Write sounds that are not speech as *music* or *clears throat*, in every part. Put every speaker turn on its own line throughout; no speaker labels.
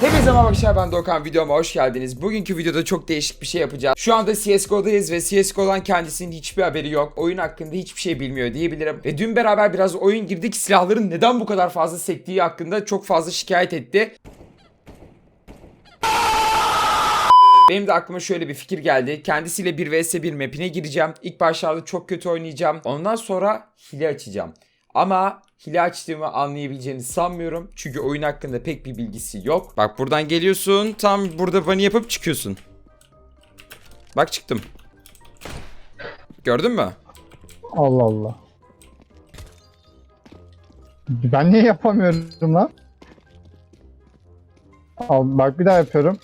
Hepinize merhaba arkadaşlar ben Doğukan videoma hoş geldiniz. Bugünkü videoda çok değişik bir şey yapacağız. Şu anda CSGO'dayız ve CSGO'dan kendisinin hiçbir haberi yok. Oyun hakkında hiçbir şey bilmiyor diyebilirim. Ve dün beraber biraz oyun girdik. Silahların neden bu kadar fazla sektiği hakkında çok fazla şikayet etti. Benim de aklıma şöyle bir fikir geldi. Kendisiyle 1 vs 1 mapine gireceğim. İlk başlarda çok kötü oynayacağım. Ondan sonra hile açacağım. Ama hile açtığımı anlayabileceğini sanmıyorum. Çünkü oyun hakkında pek bir bilgisi yok. Bak buradan geliyorsun. Tam burada bunny yapıp çıkıyorsun. Bak çıktım. Gördün mü?
Allah Allah. Ben niye yapamıyorum lan? Al bak bir daha yapıyorum.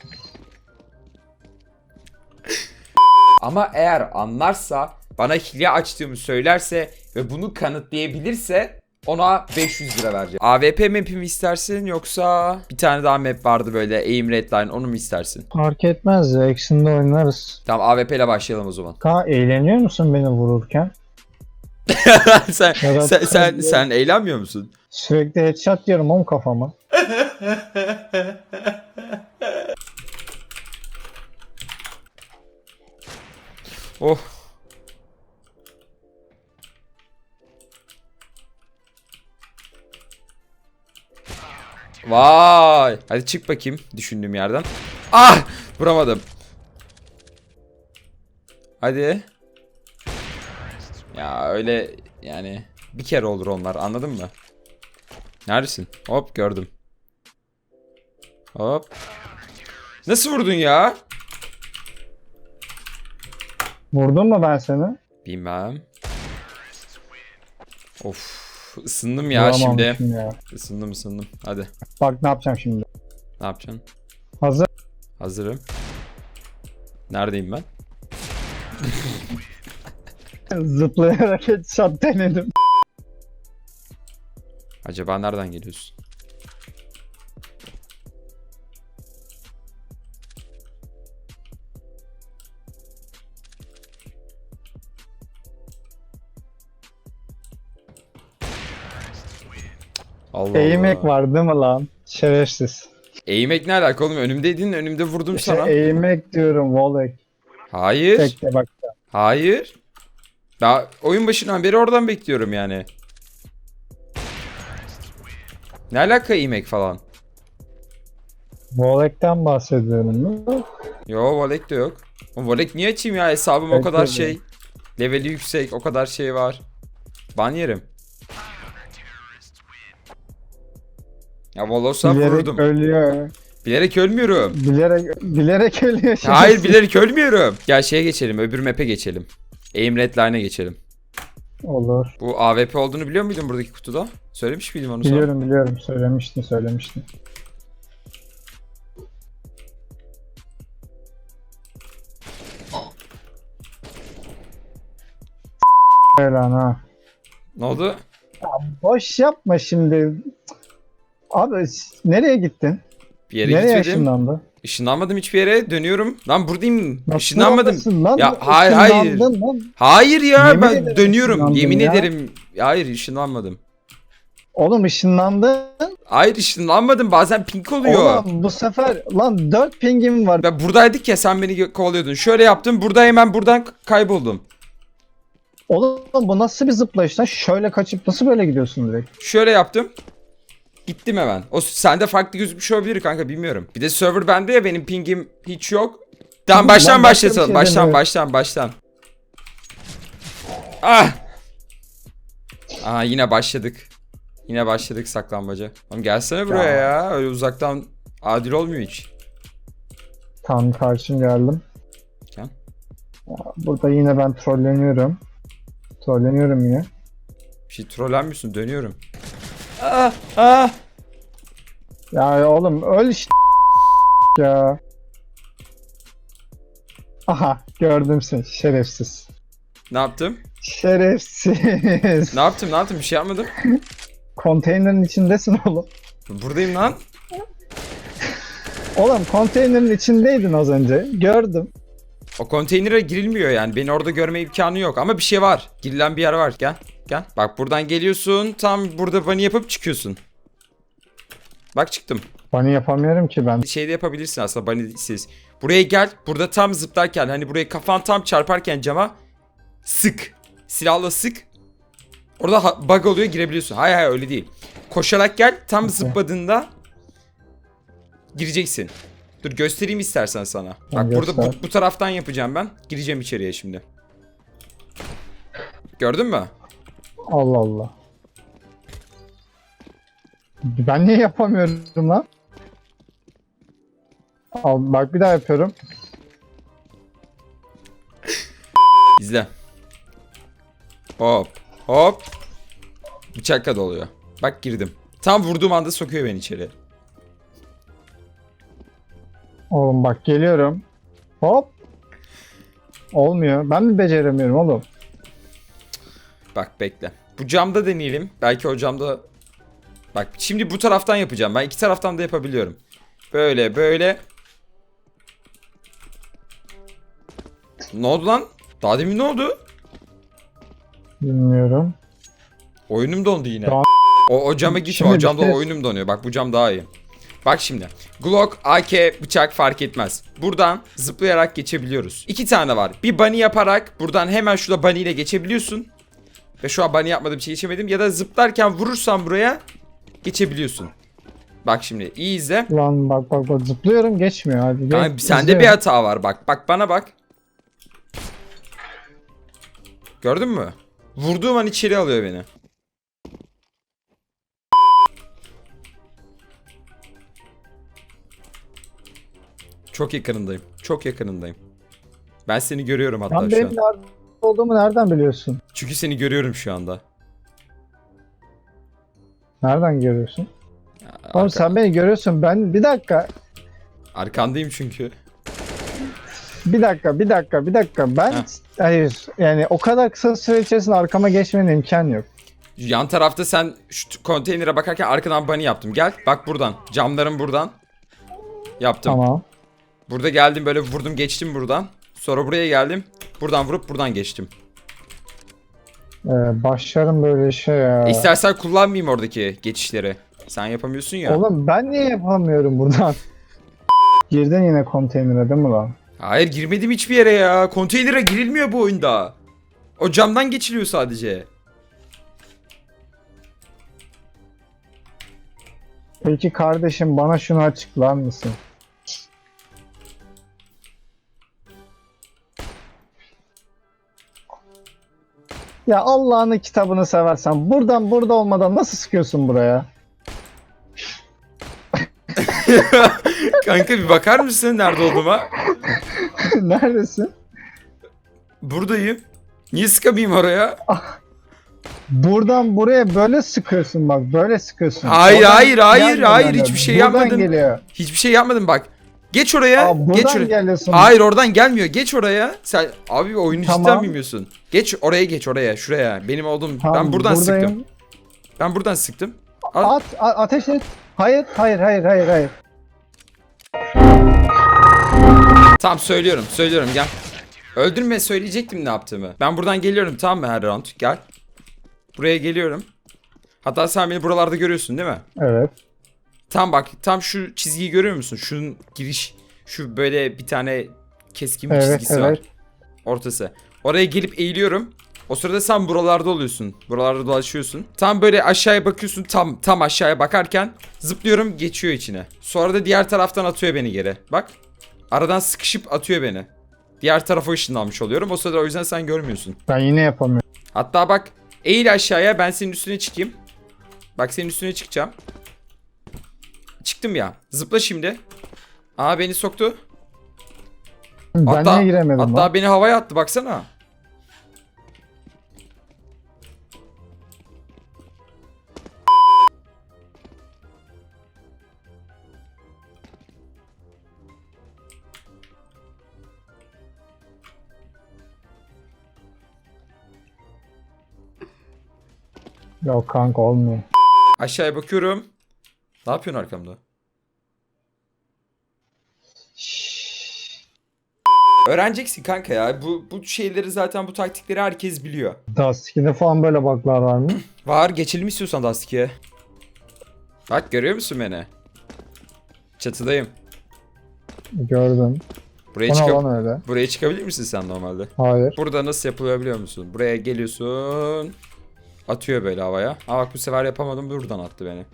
Ama eğer anlarsa, bana hile açtığımı söylerse ve bunu kanıtlayabilirse ona 500 lira vereceğim. AWP map'i mi istersin yoksa bir tane daha map vardı böyle aim redline onu mu istersin?
Fark etmez ya. Action'da oynarız.
Tamam AWP ile başlayalım o zaman.
Ka eğleniyor musun beni vururken? *laughs*
sen,
Evet.
sen, sen, sen eğlenmiyor musun?
Sürekli headshot diyorum oğlum kafama.
Oh. Vay. Hadi çık bakayım düşündüğüm yerden. Ah! Vuramadım. Hadi. Ya öyle yani bir kere olur onlar anladın mı? Neredesin? Hop gördüm. Hop. Nasıl vurdun ya?
Vurdun mu ben seni?
Bilmem. Of ısındım ya şimdi.
Vuramamışım Ya.
Isındım ısındım. Hadi.
Bak ne yapacağım şimdi.
Ne yapacaksın?
Hazır.
Hazırım. Neredeyim ben? *laughs*
Zıplayarak headshot denedim.
Acaba nereden geliyorsun? Allah
Eğmek
Allah.
var değil mi lan? Şerefsiz.
Eğmek ne alaka oğlum? Önümdeydin, önümde vurdum
İşte
sana.
eğmek diyorum Volek.
Hayır.
Bekle bak.
Hayır. Daha oyun başından beri oradan bekliyorum yani. Ne alaka eğmek falan?
Volek'ten bahsediyorum. değil mi?
Yo Volek de yok. O Volek niye açayım ya? Hesabım o
Bekle
kadar
bir.
şey. Leveli yüksek, o kadar şey var. Ban yerim. Ya Volos'a
Bilerek
vurdum.
ölüyor.
Bilerek ölmüyorum.
Bilerek bilerek ölüyor.
Hayır
şerefsiz.
bilerek ölmüyorum. Gel şeye geçelim, öbür map'e geçelim. Aim Redline'a geçelim.
Olur.
Bu AWP olduğunu biliyor muydun buradaki kutuda? Söylemiş miydim onu sana?
Biliyorum biliyorum. Söylemiştin söylemiştin. Öyle ha.
Ne oldu?
Boş yapma şimdi. Abi nereye gittin?
Bir yere
nereye
gitmedim.
ışınlandı?
Işınlanmadım hiçbir yere. Dönüyorum. Lan buradayım.
Nasıl
Işınlanmadım.
oradasın Lan?
Ya hayır, hayır.
Lan.
Hayır ya
Yemin
ben dönüyorum. Yemin
ya.
ederim. Hayır ışınlanmadım.
Oğlum ışınlandın.
Hayır ışınlanmadım. Bazen pink oluyor.
Oğlum bu sefer lan 4 pingim var.
Ben buradaydık ya sen beni kovalıyordun. Şöyle yaptım. Burada hemen buradan kayboldum.
Oğlum bu nasıl bir zıplayış lan? Şöyle kaçıp nasıl böyle gidiyorsun direkt?
Şöyle yaptım. Gittim hemen. O sende farklı gözükmüş olabilir kanka bilmiyorum. Bir de server bende ya benim pingim hiç yok. Tamam baştan başlatalım.
şey
baştan baştan baştan. Ah! Aa yine başladık. Yine başladık saklambaca. Oğlum gelsene buraya
Ya.
ya. Öyle uzaktan adil olmuyor hiç.
Tam karşım geldim.
Gel.
Burada yine ben trolleniyorum. Trolleniyorum yine.
Bir şey trollenmiyorsun dönüyorum.
Ya oğlum öl işte ya. Aha gördüm seni şerefsiz.
Ne yaptım?
Şerefsiz.
Ne yaptım? Ne yaptım? Bir şey yapmadım.
Konteynerin içindesin oğlum.
Buradayım lan.
Oğlum konteynerin içindeydin az önce. Gördüm.
O konteynere girilmiyor yani. Beni orada görme imkanı yok. Ama bir şey var. Girilen bir yer var. Gel. Gel. Bak buradan geliyorsun. Tam burada bunny yapıp çıkıyorsun. Bak çıktım.
Bunny yapamıyorum ki ben.
Şey de yapabilirsin aslında banisiz. Buraya gel. Burada tam zıplarken hani buraya kafan tam çarparken cama sık. Silahla sık. Orada bug oluyor girebiliyorsun. Hayır hayır öyle değil. Koşarak gel. Tam
Okey.
zıpladığında gireceksin. Dur göstereyim istersen sana. Bak
Tamam,
burada bu, bu taraftan yapacağım ben. Gireceğim içeriye şimdi. Gördün mü?
Allah Allah. Ben niye yapamıyorum lan? Al bak bir daha yapıyorum.
İzle. Hop. Hop. Bıçakla doluyor. Bak girdim. Tam vurduğum anda sokuyor beni içeri.
Oğlum bak geliyorum. Hop. Olmuyor. Ben mi beceremiyorum oğlum?
Bak bekle. Bu camda deneyelim. Belki o camda... Bak şimdi bu taraftan yapacağım. Ben iki taraftan da yapabiliyorum. Böyle böyle. Ne oldu lan? Daha demin ne oldu?
Bilmiyorum.
Oyunum dondu yine. O, o cama gitme.
Şimdi
o camda
bitir.
oyunum donuyor. Bak bu cam daha iyi. Bak şimdi. Glock, AK, bıçak fark etmez. Buradan zıplayarak geçebiliyoruz. İki tane var. Bir bunny yaparak buradan hemen şurada bunny ile geçebiliyorsun. Ve şu an bunny yapmadığım bir şey geçemedim. Ya da zıplarken vurursan buraya geçebiliyorsun. Bak şimdi iyi izle.
Lan bak bak bak zıplıyorum geçmiyor.
Kanka,
Geç,
sende
izliyorum.
bir hata var bak. Bak bana bak. Gördün mü? Vurduğum an içeri alıyor beni. Çok yakınındayım. Çok yakınındayım. Ben seni görüyorum hatta
Lan
şu
benim
an.
nerede olduğumu nereden biliyorsun?
Çünkü seni görüyorum şu anda.
Nereden görüyorsun? Oğlum
Arka-
sen beni görüyorsun. Ben bir dakika.
Arkandayım çünkü.
Bir dakika, bir dakika, bir dakika. Ben
Heh.
hayır. Yani o kadar kısa süre içerisinde arkama geçmenin imkan yok.
Yan tarafta sen şu konteynere bakarken arkadan bunny yaptım. Gel bak buradan. Camların buradan. Yaptım.
Tamam.
Burada geldim böyle vurdum geçtim buradan. Sonra buraya geldim. Buradan vurup buradan geçtim.
Ee, başlarım böyle işe ya.
İstersen kullanmayayım oradaki geçişleri. Sen yapamıyorsun ya.
Oğlum ben niye yapamıyorum buradan? *laughs* Girdin yine konteynere değil mi lan?
Hayır girmedim hiçbir yere ya. Konteynere girilmiyor bu oyunda. O camdan geçiliyor sadece.
Peki kardeşim bana şunu açıklar mısın? Ya Allah'ın kitabını seversen buradan burada olmadan nasıl sıkıyorsun buraya? *laughs*
Kanka bir bakar mısın nerede olduğuma? *laughs*
Neredesin?
Buradayım. Niye sıkamayayım oraya?
Buradan buraya böyle sıkıyorsun bak böyle sıkıyorsun.
Hayır,
Oradan
hayır, hayır,
gelmiyor
hayır, hiçbir şey
buradan
yapmadım.
geliyor.
Hiçbir şey yapmadım bak. Geç oraya.
Aa,
geç oraya.
geliyorsun.
Hayır oradan gelmiyor. Geç oraya. Sen abi oyunu cidden
Tamam.
bilmiyorsun. Geç oraya geç oraya. Şuraya. Benim olduğum.
Tamam,
ben buradan
buradayım.
sıktım. Ben buradan sıktım. Al.
At, a- ateş et. Hayır, hayır, hayır, hayır, hayır.
Tamam söylüyorum. Söylüyorum gel. Öldürme söyleyecektim ne yaptığımı. Ben buradan geliyorum tamam mı her round? Gel. Buraya geliyorum. Hatta sen beni buralarda görüyorsun değil mi?
Evet.
Tam bak tam şu çizgiyi görüyor musun? Şunun giriş şu böyle bir tane keskin bir
Evet,
çizgisi
evet.
var. Ortası. Oraya gelip eğiliyorum. O sırada sen buralarda oluyorsun. Buralarda dolaşıyorsun. Tam böyle aşağıya bakıyorsun. Tam tam aşağıya bakarken zıplıyorum geçiyor içine. Sonra da diğer taraftan atıyor beni geri. Bak. Aradan sıkışıp atıyor beni. Diğer tarafa ışınlanmış oluyorum. O sırada o yüzden sen görmüyorsun.
Ben yine yapamıyorum.
Hatta bak eğil aşağıya ben senin üstüne çıkayım. Bak senin üstüne çıkacağım. Çıktım ya. Zıpla şimdi. Aa beni soktu.
Ben
Hatta,
niye giremedim
hatta
lan?
beni havaya attı baksana.
Yok kanka olmuyor.
Aşağıya bakıyorum. Ne yapıyorsun arkamda? Öğreneceksin kanka ya. Bu bu şeyleri zaten bu taktikleri herkes biliyor.
Dustkin'de falan böyle baklar var mı? *clears throat*
Var geçelim istiyorsan Dastiki'ye. Bak görüyor musun beni? Çatıdayım.
Gördüm.
Buraya,
O ne
çıka-
lan öyle?
Buraya çıkabilir misin sen normalde?
Hayır.
Burada nasıl yapılıyor biliyor musun? Buraya geliyorsun. Atıyor böyle havaya. Aa bak bu sefer yapamadım buradan attı beni.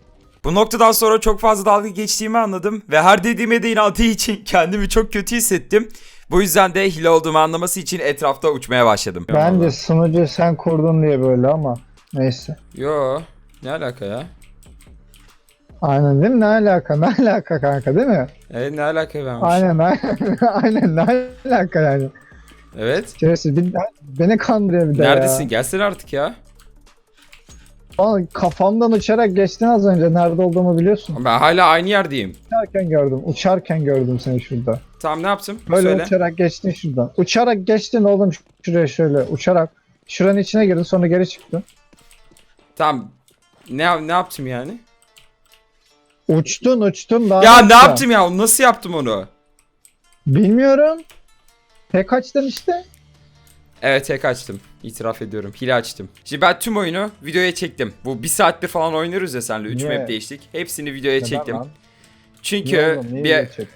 Bu noktadan sonra çok fazla dalga geçtiğimi anladım ve her dediğime de inandığı için *laughs* kendimi çok kötü hissettim. Bu yüzden de hile olduğumu anlaması için etrafta uçmaya başladım.
Bence sunucu sen kurdun diye böyle ama. Neyse.
Yo ne alaka ya?
Aynen değil mi? Ne alaka? Ne alaka kanka değil mi?
E ne alaka vermiş?
Aynen *laughs* aynen. aynen ne alaka yani.
Evet.
Şerefsiz bir- beni kandırıyor bir de
Neredesin?
ya.
Gelsene artık ya.
Aa, kafamdan uçarak geçtin az önce. Nerede olduğumu biliyorsun.
Ben hala aynı yerdeyim.
Uçarken gördüm. Uçarken gördüm seni şurada.
Tamam ne yaptım?
Böyle
Söyle.
uçarak geçtin şuradan. Uçarak geçtin oğlum şuraya şöyle uçarak. Şuranın içine girdin sonra geri çıktın.
Tamam. Ne ne yaptım yani?
Uçtun uçtun daha
ya ne yaptım ya? Nasıl yaptım onu?
Bilmiyorum. Tek açtın işte.
Evet tek açtım. İtiraf ediyorum. Hile açtım. Şimdi ben tüm oyunu videoya çektim. Bu bir saatte falan oynarız ya senle. 3
Niye?
map değiştik. Hepsini videoya
Neden
çektim.
lan?
Çünkü
Niye oğlum, niye
bir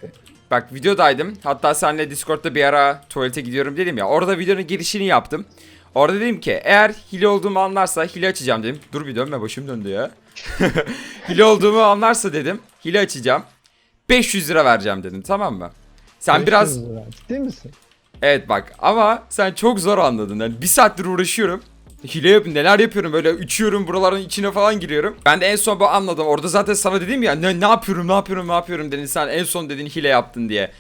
bak videodaydım. Hatta seninle Discord'da bir ara tuvalete gidiyorum dedim ya. Orada videonun girişini yaptım. Orada dedim ki eğer hile olduğumu anlarsa hile açacağım dedim. Dur bir dönme başım döndü ya. *laughs* hile olduğumu anlarsa dedim. Hile açacağım. 500 lira vereceğim dedim tamam mı? Sen biraz
500 lira. Ciddi misin?
Evet bak ama sen çok zor anladın. Yani bir saattir uğraşıyorum. Hile yapıyorum neler yapıyorum böyle uçuyorum buraların içine falan giriyorum. Ben de en son bu anladım. Orada zaten sana dedim ya ne, ne yapıyorum ne yapıyorum ne yapıyorum dedin sen en son dedin hile yaptın diye.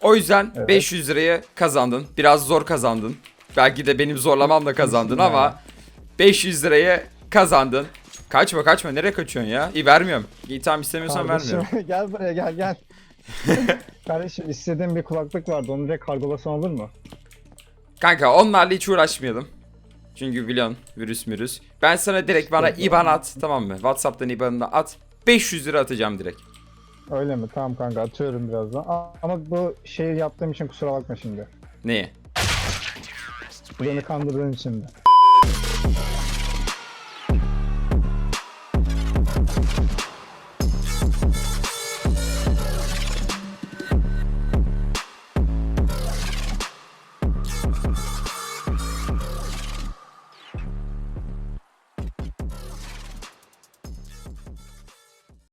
O yüzden
Evet.
500 lirayı kazandın. Biraz zor kazandın. Belki de benim zorlamamla kazandın ama 500 lirayı kazandın. Kaçma kaçma nereye kaçıyorsun ya? İyi vermiyorum. İyi tamam istemiyorsan
Kardeşim,
vermiyorum. *laughs*
gel buraya gel gel. *laughs* Kardeşim istediğim bir kulaklık vardı. Onu direkt kargolasan olur mu?
Kanka onlarla hiç uğraşmayalım. Çünkü biliyorsun virüs virüs. Ben sana direkt bana IBAN at tamam mı? Whatsapp'tan IBAN'ını at. 500 lira atacağım direkt.
Öyle mi? Tamam kanka atıyorum birazdan. Ama bu şeyi yaptığım için kusura bakma şimdi.
Neyi?
Beni kandırdığın için de.